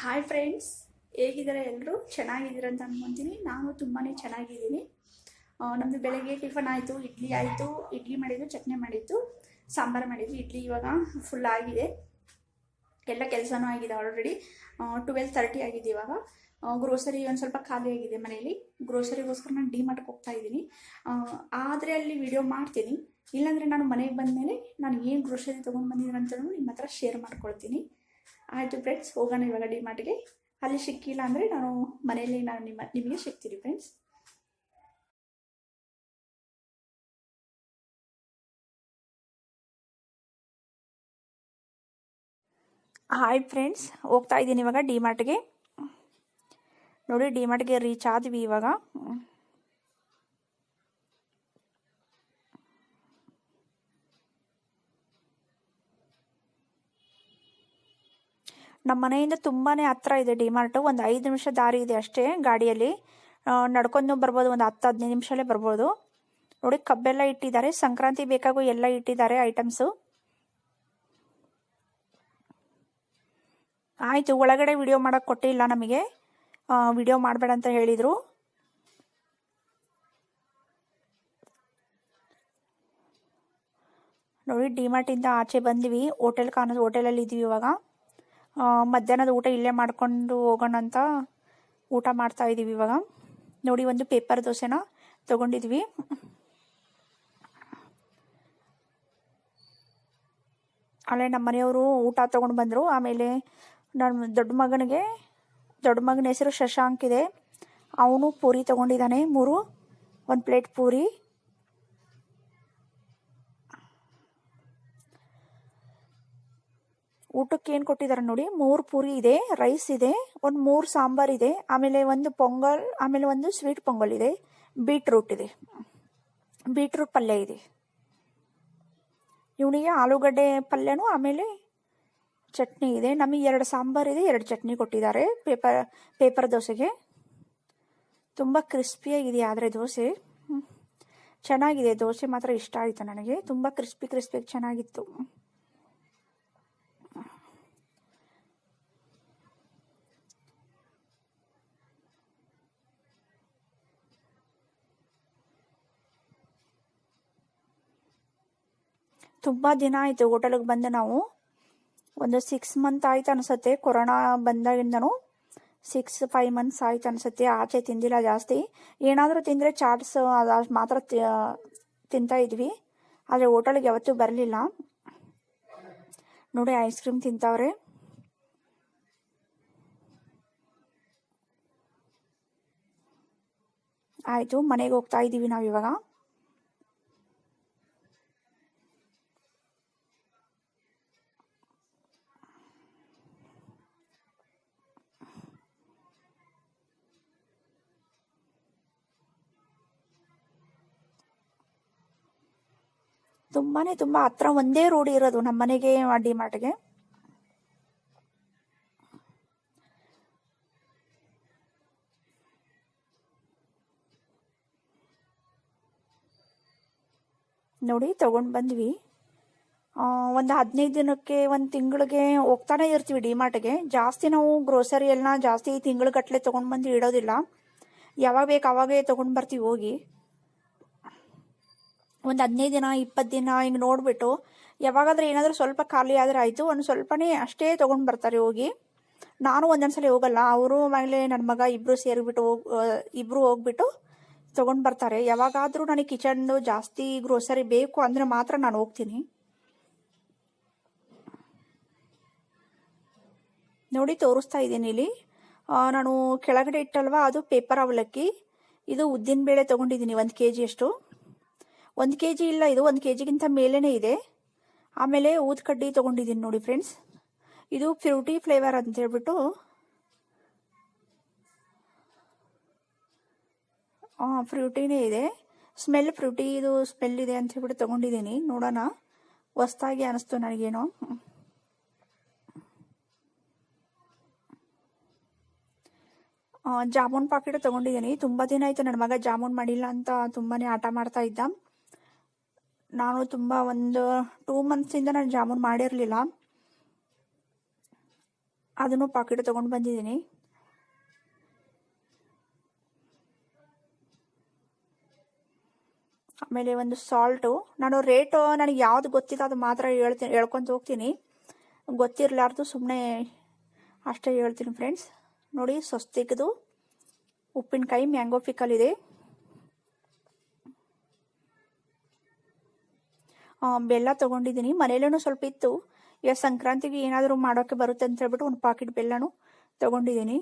Hi friends ಹೇಗಿದ್ದಾರೆ ಎಲ್ಲರೂ ಚೆನ್ನಾಗಿದ್ದೀರ ಅಂತ ಅನ್ಕೊತೀನಿ. ನಾನು ತುಂಬಾ ಚೆನ್ನಾಗಿದ್ದೀನಿ. ನಮ್ಮದು ಬೆಳಗ್ಗೆ ಟಿಫನ್ ಆಯಿತು, ಇಡ್ಲಿ ಆಯಿತು. ಇಡ್ಲಿ ಮಾಡಿದ್ದು, ಚಟ್ನಿ ಮಾಡಿದ್ದು, ಸಾಂಬಾರು ಮಾಡಿದ್ದು, ಇಡ್ಲಿ ಇವಾಗ ಫುಲ್ ಆಗಿದೆ. ಎಲ್ಲ ಕೆಲಸನೂ ಆಗಿದೆ ಆಲ್ರೆಡಿ ಟ್ವೆಲ್ ತರ್ಟಿ ಆಗಿದೆ ಇವಾಗ. ಗ್ರೋಸರಿ ಒಂದು ಸ್ವಲ್ಪ ಖಾಲಿ ಆಗಿದೆ ಮನೆಯಲ್ಲಿ ಗ್ರೋಸರಿಗೋಸ್ಕರ ನಾನು ಡಿ ಮಾರ್ಟ್ಗೆ ಹೋಗ್ತಾ ಇದ್ದೀನಿ. ಆದರೆ ಅಲ್ಲಿ ವಿಡಿಯೋ ಮಾಡ್ತೀನಿ. ಇಲ್ಲಾಂದರೆ ನಾನು ಮನೆಗೆ ಬಂದಮೇಲೆ ನಾನು ಏನು ಗ್ರೋಸರಿ ತೊಗೊಂಡು ಬಂದಿದ್ದೀನಿ ಅಂತ ನಿಮ್ಮ ಹತ್ರ ಶೇರ್ ಮಾಡ್ಕೊಳ್ತೀನಿ. ಆಯಿತು ಫ್ರೆಂಡ್ಸ್ ಹೋಗೋಣ ಇವಾಗ ಡಿ ಮಾರ್ಟ್ಗೆ. ಅಲ್ಲಿ ಸಿಕ್ಕಿಲ್ಲ ಅಂದರೆ ನಾನು ಮನೆಯಲ್ಲಿ ನಾನು ನಿಮ್ಮ, ನಿಮಗೆ ಸಿಗ್ತೀನಿ ಫ್ರೆಂಡ್ಸ್ ಹಾಯ್ ಫ್ರೆಂಡ್ಸ್ ಹೋಗ್ತಾ ಇದ್ದೀನಿ ಇವಾಗ ಡಿ ಮಾರ್ಟ್ಗೆ. ನೋಡಿ, ಡಿ ಮಾರ್ಟ್ಗೆ ರೀಚ್ ಆದ್ವಿ ಇವಾಗ. ನಮ್ಮ ಮನೆಯಿಂದ ತುಂಬಾ ಹತ್ರ ಇದೆ ಡಿ ಮಾರ್ಟು ಒಂದು ಐದು ನಿಮಿಷ ದಾರಿ ಇದೆ ಅಷ್ಟೇ ಗಾಡಿಯಲ್ಲಿ. ನಡ್ಕೊಂಡು ಬರ್ಬೋದು, ಒಂದು ಹತ್ತು ಹದಿನೈದು ನಿಮಿಷಲ್ಲೇ ಬರ್ಬೋದು. ನೋಡಿ, ಕಬ್ಬೆಲ್ಲ ಇಟ್ಟಿದ್ದಾರೆ. ಸಂಕ್ರಾಂತಿ ಬೇಕಾಗೋ ಎಲ್ಲ ಇಟ್ಟಿದ್ದಾರೆ ಐಟಮ್ಸು. ಆಯಿತು, ಒಳಗಡೆ ವಿಡಿಯೋ ಮಾಡೋಕ್ಕೆ ಕೊಟ್ಟಿಲ್ಲ ನಮಗೆ. ವಿಡಿಯೋ ಮಾಡಬೇಡ ಅಂತ ಹೇಳಿದರು. ನೋಡಿ ಡಿಮಾರ್ಟಿಂದ ಆಚೆ ಬಂದ್ವಿ. ಹೋಟೆಲ್ ಕಾಣೋದು ಹೋಟೆಲಲ್ಲಿ ಇದ್ದೀವಿ ಇವಾಗ. ಮಧ್ಯಾಹ್ನದ ಊಟ ಇಲ್ಲೇ ಮಾಡ್ಕೊಂಡು ಹೋಗೋಣ ಅಂತ ಊಟ ಮಾಡ್ತಾ ಇದೀವಿ ಇವಾಗ. ನೋಡಿ, ಒಂದು ಪೇಪರ್ ದೋಸೆನ ತಗೊಂಡಿದ್ವಿ. ಅಲ್ಲೇ ನಮ್ಮ ಮನೆಯವರು ಊಟ ತಗೊಂಡು ಬಂದರು. ಆಮೇಲೆ ನನ್ನ ದೊಡ್ಡ ಮಗನಿಗೆ, ದೊಡ್ಡ ಮಗನ ಹೆಸರು ಶಶಾಂಕ್ ಇದೆ. ಅವನು ಪೂರಿ ತೊಗೊಂಡಿದ್ದಾನೆ, ಮೂರು, ಒಂದು ಪ್ಲೇಟ್ ಪೂರಿ. ಊಟಕ್ಕೆ ಏನು ಕೊಟ್ಟಿದ್ದಾರೆ ನೋಡಿ, ಮೂರು ಪೂರಿ ಇದೆ ರೈಸ್ ಇದೆ, ಒಂದು ಮೂರು ಸಾಂಬಾರ್ ಇದೆ, ಆಮೇಲೆ ಒಂದು ಪೊಂಗಲ್, ಆಮೇಲೆ ಒಂದು ಸ್ವೀಟ್ ಪೊಂಗಲ್ ಇದೆ ಬೀಟ್ರೂಟ್ ಇದೆ. ಬೀಟ್ರೂಟ್ ಪಲ್ಯ ಇದೆ. ಇವನಿಗೆ ಆಲೂಗಡ್ಡೆ ಪಲ್ಯನೂ, ಆಮೇಲೆ ಚಟ್ನಿ ಇದೆ. ನಮಗೆ ಎರಡು ಸಾಂಬಾರ್ ಇದೆ, ಎರಡು ಚಟ್ನಿ ಕೊಟ್ಟಿದ್ದಾರೆ ಪೇಪರ್ ಪೇಪರ್ ದೋಸೆಗೆ. ತುಂಬ ಕ್ರಿಸ್ಪಿಯಾಗಿದೆ ಆದರೆ ದೋಸೆ. ಚೆನ್ನಾಗಿದೆ, ದೋಸೆ ಮಾತ್ರ ಇಷ್ಟ ಆಯಿತು ನನಗೆ. ತುಂಬ ಕ್ರಿಸ್ಪಿ ಕ್ರಿಸ್ಪಿಯಾಗಿ ಚೆನ್ನಾಗಿತ್ತು. ತುಂಬ ದಿನ ಆಯಿತು ಹೋಟೆಲ್ಗೆ ಬಂದು ನಾವು. ಒಂದು ಸಿಕ್ಸ್ ಮಂತ್ ಆಯ್ತು ಅನ್ಸುತ್ತೆ. ಕೊರೋನಾ ಬಂದಾಗಿಂದನು ಸಿಕ್ಸ್ ಫೈವ್ ಮಂತ್ಸ್ ಆಯ್ತು ಅನ್ಸುತ್ತೆ. ಆಚೆ ತಿಂದಿಲ್ಲ ಜಾಸ್ತಿ. ಏನಾದರೂ ತಿಂದರೆ ಚಾಟ್ಸ್ ಅದು ಮಾತ್ರ ತಿಂತಾ ಇದ್ವಿ. ಆದರೆ ಹೋಟೆಲ್ಗೆ ಯಾವತ್ತೂ ಬರಲಿಲ್ಲ. ನೋಡಿ ಐಸ್ ಕ್ರೀಮ್ ತಿಂತಾವ್ರೆ. ಆಯಿತು, ಮನೆಗೆ ಹೋಗ್ತಾ ಇದ್ದೀವಿ ನಾವು ಇವಾಗ ತುಂಬಾನೇ ತುಂಬಾ ಹತ್ರ ಒಂದೇ ರೋಡ್ ಇರೋದು ನಮ್ಮ ಮನೆಗೆ ಡಿ ಮಾರ್ಟ್ಗೆ ನೋಡಿ, ತಗೊಂಡ್ ಬಂದ್ವಿ. ಒಂದು ಹದಿನೈದು ದಿನಕ್ಕೆ ಒಂದು ತಿಂಗಳಿಗೆ ಹೋಗ್ತಾನೆ ಇರ್ತೀವಿ ಡಿಮಾರ್ಟ್ಗೆ. ಜಾಸ್ತಿ ನಾವು ಗ್ರೋಸರಿ ಎಲ್ಲ ಜಾಸ್ತಿ ತಿಂಗಳಗಟ್ಲೆ ತಗೊಂಡ್ ಬಂದು ಇಡೋದಿಲ್ಲ. ಯಾವಾಗ ಬೇಕು ಅವಾಗೇ ತಗೊಂಡ್ ಬರ್ತೀವಿ ಹೋಗಿ. ಒಂದು ಹದಿನೈದು ದಿನ ಇಪ್ಪತ್ತು ದಿನ ಹಿಂಗೆ ನೋಡಿಬಿಟ್ಟು ಯಾವಾಗಾದ್ರೂ ಏನಾದರೂ ಸ್ವಲ್ಪ ಖಾಲಿ ಆದರೆ ಆಯಿತು. ಒಂದು ಸ್ವಲ್ಪನೇ ಅಷ್ಟೇ ತೊಗೊಂಡು ಬರ್ತಾರೆ ಹೋಗಿ. ನಾನು ಒಂದೊಂದ್ಸಲ ಹೋಗಲ್ಲ. ಅವರು ಆಮೇಲೆ ನನ್ನ ಮಗ ಇಬ್ಬರು ಸೇರಿಬಿಟ್ಟು ಹೋಗಿ ಇಬ್ಬರು ಹೋಗ್ಬಿಟ್ಟು ತೊಗೊಂಡು ಬರ್ತಾರೆ. ಯಾವಾಗಾದರೂ ನನಗೆ ಕಿಚನ್ದು ಜಾಸ್ತಿ ಗ್ರೋಸರಿ ಬೇಕು ಅಂದರೆ ಮಾತ್ರ ನಾನು ಹೋಗ್ತೀನಿ. ನೋಡಿ, ತೋರಿಸ್ತಾ ಇದ್ದೀನಿ ಇಲ್ಲಿ. ನಾನು ಕೆಳಗಡೆ ಇಟ್ಟಲ್ವಾ? ಅದು ಪೇಪರ್ ಅವಲಕ್ಕಿ. ಇದು ಉದ್ದಿನ ಬೇಳೆ ತೊಗೊಂಡಿದ್ದೀನಿ, ಒಂದು ಕೆ ಜಿಯಷ್ಟು ಒಂದು ಕೆ ಜಿ ಇಲ್ಲ, ಇದು ಒಂದು ಕೆ ಜಿಗಿಂತ ಮೇಲೇ ಇದೆ. ಆಮೇಲೆ ಊದ್ ಕಡ್ಡಿ ತೊಗೊಂಡಿದ್ದೀನಿ ನೋಡಿ ಫ್ರೆಂಡ್ಸ್ ಇದು ಫ್ರೂಟಿ ಫ್ಲೇವರ್ ಅಂತ ಹೇಳ್ಬಿಟ್ಟು ಹಾಂ ಫ್ರೂಟಿನೇ ಇದೆ. ಸ್ಮೆಲ್ ಫ್ರೂಟಿ ಇದು ಸ್ಮೆಲ್ ಇದೆ ಅಂತ ಹೇಳ್ಬಿಟ್ಟು ತಗೊಂಡಿದ್ದೀನಿ ನೋಡೋಣ. ಹೊಸ್ದಾಗಿ ಅನಿಸ್ತು ನನಗೇನೋ. ಜಾಮೂನ್ ಪಾಕೆಟ್ ತಗೊಂಡಿದ್ದೀನಿ ತುಂಬ ದಿನ ಆಯಿತು ನನ್ನ ಮಗ ಜಾಮೂನ್ ಮಾಡಿಲ್ಲ ಅಂತ ತುಂಬಾ ಆಟ ಮಾಡ್ತಾ ಇದ್ದ. ನಾನು ತುಂಬ ಒಂದು ಟೂ ಮಂತ್ಸಿಂದ ನಾನು ಜಾಮೂನ್ ಮಾಡಿರಲಿಲ್ಲ. ಅದನ್ನು ಪಾಕೆಟ್ ತೊಗೊಂಡು ಬಂದಿದ್ದೀನಿ. ಆಮೇಲೆ ಒಂದು ಸಾಲ್ಟು ನಾನು ರೇಟು ನನಗೆ ಯಾವ್ದು ಗೊತ್ತಿಲ್ಲ, ಅದು ಮಾತ್ರ ಹೇಳ್ತೀನಿ ಹೇಳ್ಕೊಂತ ಹೋಗ್ತೀನಿ. ಗೊತ್ತಿರಲಾರ್ದು ಸುಮ್ಮನೆ ಅಷ್ಟೇ ಹೇಳ್ತೀನಿ ಫ್ರೆಂಡ್ಸ್ ನೋಡಿ ಸ್ವಸ್ತಿಗದು ಉಪ್ಪಿನಕಾಯಿ ಮ್ಯಾಂಗೋ ಪಿಕಲ್ ಇದೆ. ಬೆಲ್ಲ ತೊಗೊಂಡಿದ್ದೀನಿ. ಮನೇಲೂ ಸ್ವಲ್ಪ ಇತ್ತು. ಇವಾಗ ಸಂಕ್ರಾಂತಿಗೆ ಏನಾದರೂ ಮಾಡೋಕ್ಕೆ ಬರುತ್ತೆ ಅಂತ ಹೇಳ್ಬಿಟ್ಟು ಒಂದು ಪಾಕೆಟ್ ಬೆಲ್ಲನೂ ತಗೊಂಡಿದ್ದೀನಿ.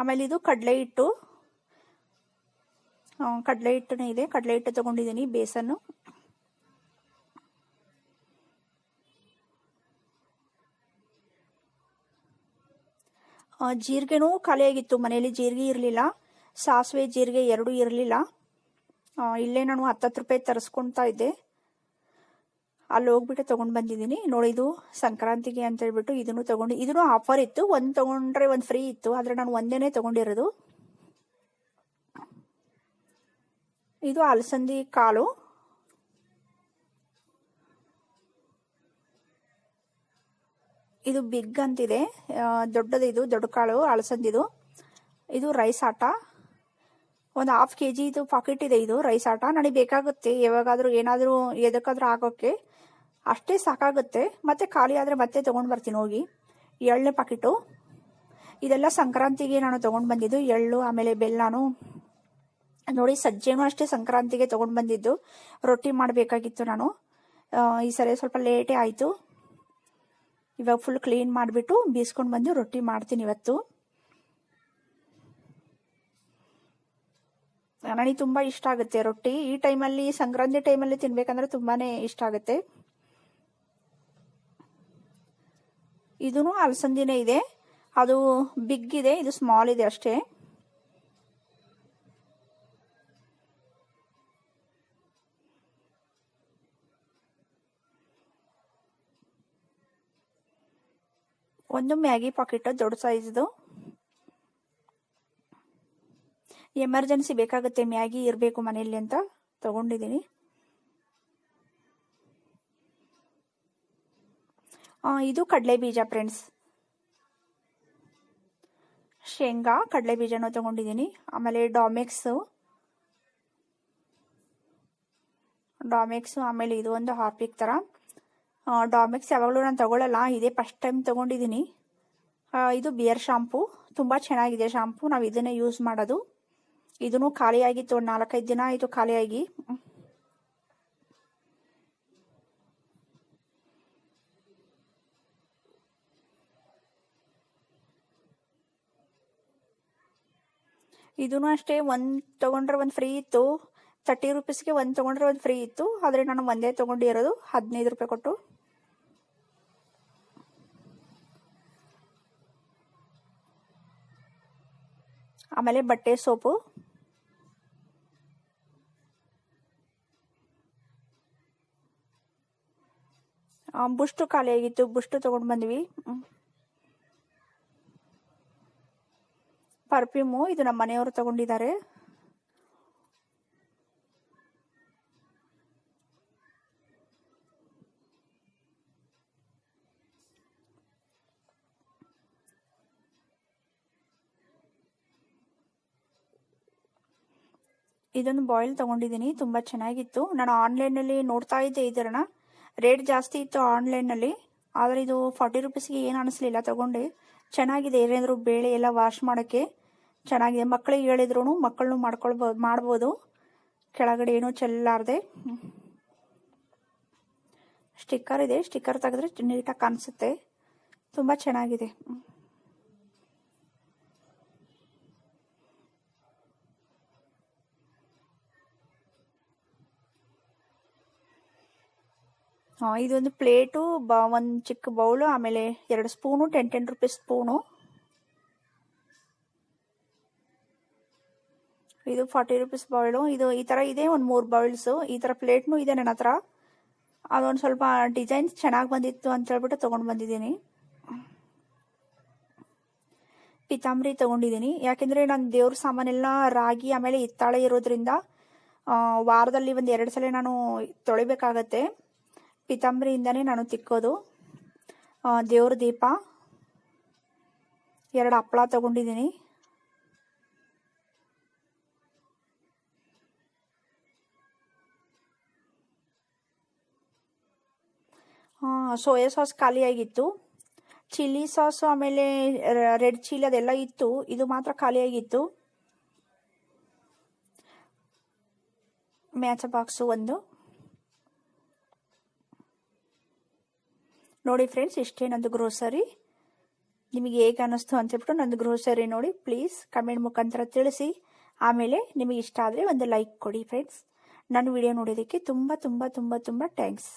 ಆಮೇಲೆ ಇದು ಕಡಲೆ ಹಿಟ್ಟು. ಕಡಲೆ ಹಿಟ್ಟನೇ ಇದೆ. ಕಡಲೆ ಹಿಟ್ಟು ತೊಗೊಂಡಿದ್ದೀನಿ, ಬೇಸನ್ನು. ಜೀರಿಗೆನೂ ಖಾಲಿಯಾಗಿತ್ತು. ಮನೆಯಲ್ಲಿ ಜೀರಿಗೆ ಇರಲಿಲ್ಲ. ಸಾಸಿವೆ ಜೀರಿಗೆ ಎರಡೂ ಇರಲಿಲ್ಲ. ಇಲ್ಲೇ ನಾನು ಹತ್ತತ್ತು ರೂಪಾಯಿ ತರಿಸ್ಕೊತಾ ಇದ್ದೆ. ಅಲ್ಲಿ ಹೋಗ್ಬಿಟ್ಟು ತೊಗೊಂಡು ಬಂದಿದ್ದೀನಿ. ನೋಡಿ, ಇದು ಸಂಕ್ರಾಂತಿಗೆ ಅಂತ ಹೇಳ್ಬಿಟ್ಟು ಇದನ್ನು ತೊಗೊಂಡು, ಇದನ್ನು ಆಫರ್ ಇತ್ತು. ಒಂದು ತೊಗೊಂಡ್ರೆ ಒಂದು ಫ್ರೀ ಇತ್ತು. ಆದರೆ ನಾನು ಒಂದೇನೆ ತೊಗೊಂಡಿರೋದು. ಇದು ಅಲಸಂದಿ ಕಾಳು. ಇದು ಬಿಗ್ ಅಂತಿದೆ. ದೊಡ್ಡದು ಇದು, ದೊಡ್ಡ ಕಾಳು, ಅಳಸಂದಿದು. ಇದು ರೈಸ್ ಆಟ. ಒಂದು ಹಾಫ್ ಕೆ ಜಿ ಇದು ಪಾಕೆಟ್ ಇದೆ ಇದು, ರೈಸ್ ಆಟ. ನನಗೆ ಬೇಕಾಗುತ್ತೆ. ಯಾವಾಗಾದರೂ ಏನಾದರೂ ಎದಕ್ಕಾದ್ರೂ ಆಗೋಕ್ಕೆ ಅಷ್ಟೇ ಸಾಕಾಗುತ್ತೆ. ಮತ್ತೆ ಖಾಲಿ ಆದರೆ ಮತ್ತೆ ತೊಗೊಂಡು ಬರ್ತೀನಿ ಹೋಗಿ. ಎಳ್ಳೆ ಪಾಕೆಟು ಇದೆಲ್ಲ ಸಂಕ್ರಾಂತಿಗೆ ನಾನು ತೊಗೊಂಡು ಬಂದಿದ್ದು. ಎಳ್ಳು, ಆಮೇಲೆ ಬೆಲ್ಲಾನು. ನೋಡಿ, ಸಜ್ಜೆನೂ ಅಷ್ಟೇ ಸಂಕ್ರಾಂತಿಗೆ ತೊಗೊಂಡು ಬಂದಿದ್ದು. ರೊಟ್ಟಿ ಮಾಡಬೇಕಾಗಿತ್ತು ನಾನು. ಈ ಸರಿ ಸ್ವಲ್ಪ ಲೇಟೇ ಆಯಿತು. ಇವಾಗ ಫುಲ್ ಕ್ಲೀನ್ ಮಾಡಿಬಿಟ್ಟು ಬೀಸ್ಕೊಂಡು ಬಂದು ರೊಟ್ಟಿ ಮಾಡ್ತೀನಿ ಇವತ್ತು. ನನಗೆ ತುಂಬ ಇಷ್ಟ ಆಗುತ್ತೆ ರೊಟ್ಟಿ. ಈ ಟೈಮಲ್ಲಿ ಸಂಕ್ರಾಂತಿ ಟೈಮಲ್ಲಿ ತಿನ್ಬೇಕಂದ್ರೆ ತುಂಬಾನೇ ಇಷ್ಟ ಆಗುತ್ತೆ. ಇದೂ ಅಲಸಂದಿನೇ ಇದೆ. ಅದು ಬಿಗ್ ಇದೆ, ಇದು ಸ್ಮಾಲ್ ಇದೆ ಅಷ್ಟೇ. ಒಂದು ಮ್ಯಾಗಿ ಪಾಕೆಟ್, ದೊಡ್ಡ ಸೈಜ್ದು. ಎಮರ್ಜೆನ್ಸಿ ಬೇಕಾಗುತ್ತೆ, ಮ್ಯಾಗಿ ಇರಬೇಕು ಮನೆಯಲ್ಲಿ ಅಂತ ತಗೊಂಡಿದ್ದೀನಿ. ಇದು ಕಡಲೆ ಬೀಜ ಫ್ರೆಂಡ್ಸ್. ಶೇಂಗಾ ಕಡಲೆ ಬೀಜನೂ ತಗೊಂಡಿದ್ದೀನಿ. ಆಮೇಲೆ ಡಾಮೆಕ್ಸು. ಡಾಮೆಕ್ಸು, ಆಮೇಲೆ ಇದು ಒಂದು ಹಾರ್ಪಿಕ್ ಥರ ಡಾಮೆಕ್ಸ್ ಯಾವಾಗಲೂ ನಾನು ತಗೊಳ್ಳಲ್ಲ ಇದೇ ಫಸ್ಟ್ ಟೈಮ್ ತಗೊಂಡಿದ್ದೀನಿ ಇದು ಬಿಯರ್ ಶಾಂಪು ತುಂಬ ಚೆನ್ನಾಗಿದೆ ಶಾಂಪು ನಾವು ಇದನ್ನೇ ಯೂಸ್ ಮಾಡೋದು. ಇದನ್ನು ಖಾಲಿಯಾಗಿತ್ತು ಒಂದು ನಾಲ್ಕೈದು ದಿನ ಆಯಿತು ಖಾಲಿಯಾಗಿ. ಇದೂ ಅಷ್ಟೇ, ಒಂದು ತೊಗೊಂಡ್ರೆ ಒಂದು ಫ್ರೀ ಇತ್ತು. ತರ್ಟಿ ರುಪೀಸ್ಗೆ ಒಂದು ತೊಗೊಂಡ್ರೆ ಒಂದು ಫ್ರೀ ಇತ್ತು. ಆದರೆ ನಾನು ಒಂದೇ ತೊಗೊಂಡಿರೋದು ಹದಿನೈದು ರೂಪಾಯಿ ಕೊಟ್ಟು. ಆಮೇಲೆ ಬಟ್ಟೆ, ಸೋಪು. ಬುಷ್ಟು ಖಾಲಿಯಾಗಿತ್ತು ಬುಷ್ಟು ತೊಗೊಂಡು ಬಂದ್ವಿ. ಪರ್ಫ್ಯೂಮು ಇದು ನಮ್ಮ ಮನೆಯವರು ತಗೊಂಡಿದ್ದಾರೆ. ಇದೊಂದು ಬಾಯ್ಲ್ ತಗೊಂಡಿದ್ದೀನಿ, ತುಂಬ ಚೆನ್ನಾಗಿತ್ತು. ನಾನು ಆನ್ಲೈನಲ್ಲಿ ನೋಡ್ತಾ ಇದ್ದೆ ಇದರನ್ನ ರೇಟ್ ಜಾಸ್ತಿ ಇತ್ತು ಆನ್ಲೈನಲ್ಲಿ ಆದರೆ ಇದು ಫಾರ್ಟಿ ರುಪೀಸ್ಗೆ ಏನು ಅನಿಸ್ಲಿಲ್ಲ, ತಗೊಂಡೆ. ಚೆನ್ನಾಗಿದೆ ಏನಾದರೂ ಬೇಳೆ ಎಲ್ಲ ವಾಶ್ ಮಾಡೋಕ್ಕೆ. ಚೆನ್ನಾಗಿದೆ. ಮಕ್ಕಳಿಗೆ ಹೇಳಿದ್ರು ಮಕ್ಕಳನ್ನು ಮಾಡ್ಕೊಳ್ಬೋದು ಮಾಡ್ಬೋದು. ಕೆಳಗಡೆ ಏನೂ ಚೆಲ್ಲಾರ್ದೆ. ಸ್ಟಿಕ್ಕರ್ ಇದೆ. ಸ್ಟಿಕ್ಕರ್ ತೆಗೆದ್ರೆ ನೀಟಾಗಿ ಕಾಣಿಸುತ್ತೆ. ತುಂಬ ಚೆನ್ನಾಗಿದೆ. ಇದೊಂದು ಪ್ಲೇಟು, ಬ, ಒಂದು ಚಿಕ್ಕ ಬೌಲು, ಆಮೇಲೆ ಎರಡು spoon ten ten rupees spoon. ಇದು ಫಾರ್ಟಿ ರುಪೀಸ್ ಬೌಲು ಇದು ಈ ಥರ ಇದೆ, ಒಂದು ಮೂರು ಬೌಲ್ಸು ಈ ಥರ ಪ್ಲೇಟ್ನು ಇದೆ ನನ್ನ ಹತ್ರ. ಅದೊಂದು ಸ್ವಲ್ಪ ಡಿಸೈನ್ಸ್ ಚೆನ್ನಾಗಿ ಬಂದಿತ್ತು ಅಂತ ಹೇಳ್ಬಿಟ್ಟು ತೊಗೊಂಡು ಬಂದಿದ್ದೀನಿ. ಪಿತಾಂಬರಿ ತೊಗೊಂಡಿದ್ದೀನಿ. ಯಾಕೆಂದರೆ ನಾನು ದೇವ್ರ ಸಾಮಾನೆಲ್ಲ ರಾಗಿ, ಆಮೇಲೆ ಹಿತ್ತಾಳೆ ಇರೋದ್ರಿಂದ ವಾರದಲ್ಲಿ ಒಂದು ಎರಡು ಸಲ ನಾನು ತೊಳಿಬೇಕಾಗತ್ತೆ. ಪಿತಾಂಬರಿಯಿಂದನೇ ನಾನು ತಿಕ್ಕೋದು. ದೇವ್ರ ದೀಪ. ಎರಡು ಹಪ್ಪಳ ತಗೊಂಡಿದ್ದೀನಿ. ಸೋಯಾ ಸಾಸ್ ಖಾಲಿಯಾಗಿತ್ತು. ಚಿಲ್ಲಿ ಸಾಸು ಆಮೇಲೆ ರೆಡ್ ಚಿಲ್ಲಿ ಅದೆಲ್ಲ ಇತ್ತು. ಇದು ಮಾತ್ರ ಖಾಲಿಯಾಗಿತ್ತು. ಮ್ಯಾಚ ಬಾಕ್ಸು ಒಂದು. ನೋಡಿ ಫ್ರೆಂಡ್ಸ್ ಇಷ್ಟೇ ನಂದು ಗ್ರೋಸರಿ ನಿಮಗೆ ಹೇಗೆ ಅನ್ನಿಸ್ತು ಅಂತ ಹೇಳ್ಬಿಟ್ಟು ನಂದು ಗ್ರೋಸರಿ ನೋಡಿ ಪ್ಲೀಸ್ ಕಮೆಂಟ್ ಮುಖಾಂತರ ತಿಳಿಸಿ. ಆಮೇಲೆ ನಿಮಗೆ ಇಷ್ಟ ಆದರೆ ಒಂದು ಲೈಕ್ ಕೊಡಿ ಫ್ರೆಂಡ್ಸ್ ನನ್ನ ವಿಡಿಯೋ ನೋಡೋದಕ್ಕೆ ತುಂಬ ತುಂಬ ತುಂಬ ತುಂಬ ಥ್ಯಾಂಕ್ಸ್